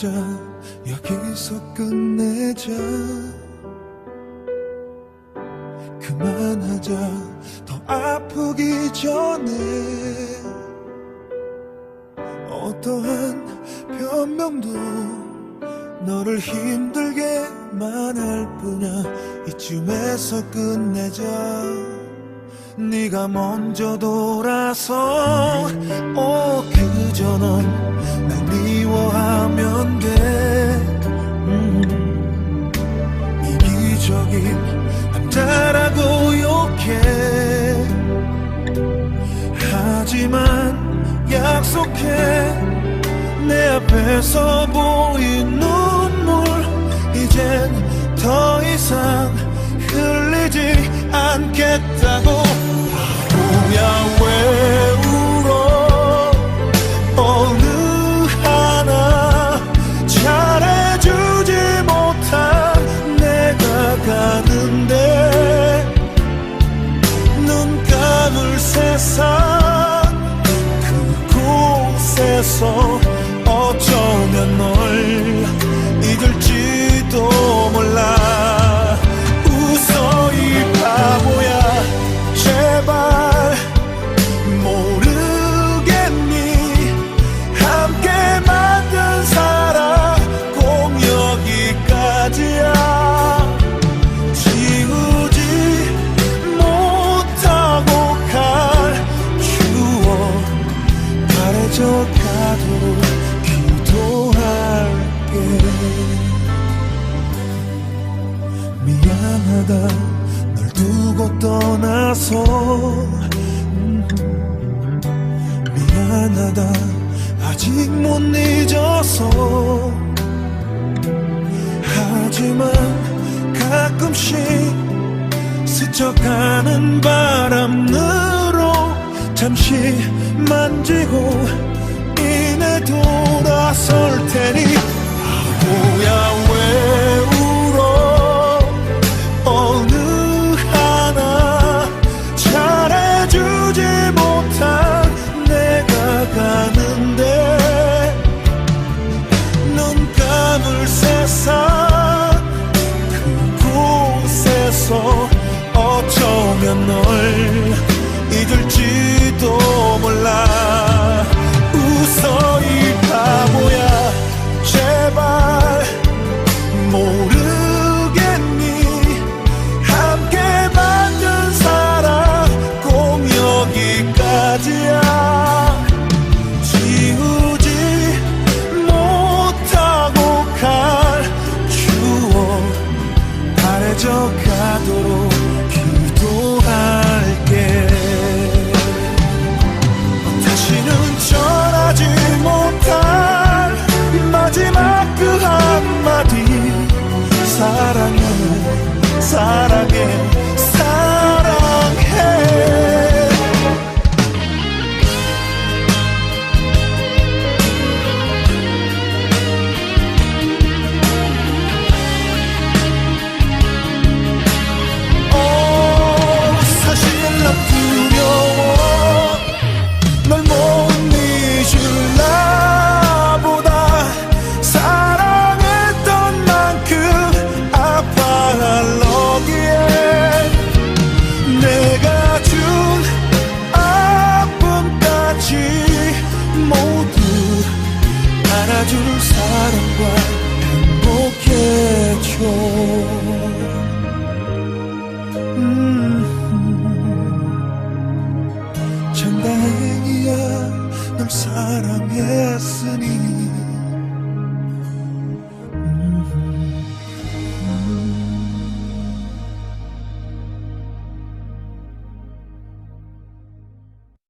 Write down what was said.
그만하자. 여기서 끝내자. 그만하자. 더 아프기 전에. 어떠한 변명도 너를 힘들게만 할 뿐이야. 이쯤에서 끝내자. 네가 먼저 돌아서. 오 그저 넌 약속해 내 앞에서 보인 눈물 이젠 더 이상 흘리지 않겠다 그곳에서 어쩌면 널 잊을지도 몰라 미안하다. 널 두고 떠나서. 음, 미안하다. 아직 못 잊어서. 하지만 가끔씩 스쳐가는 바람으로 잠시 만지고 이내 돌아설 테 사랑해. what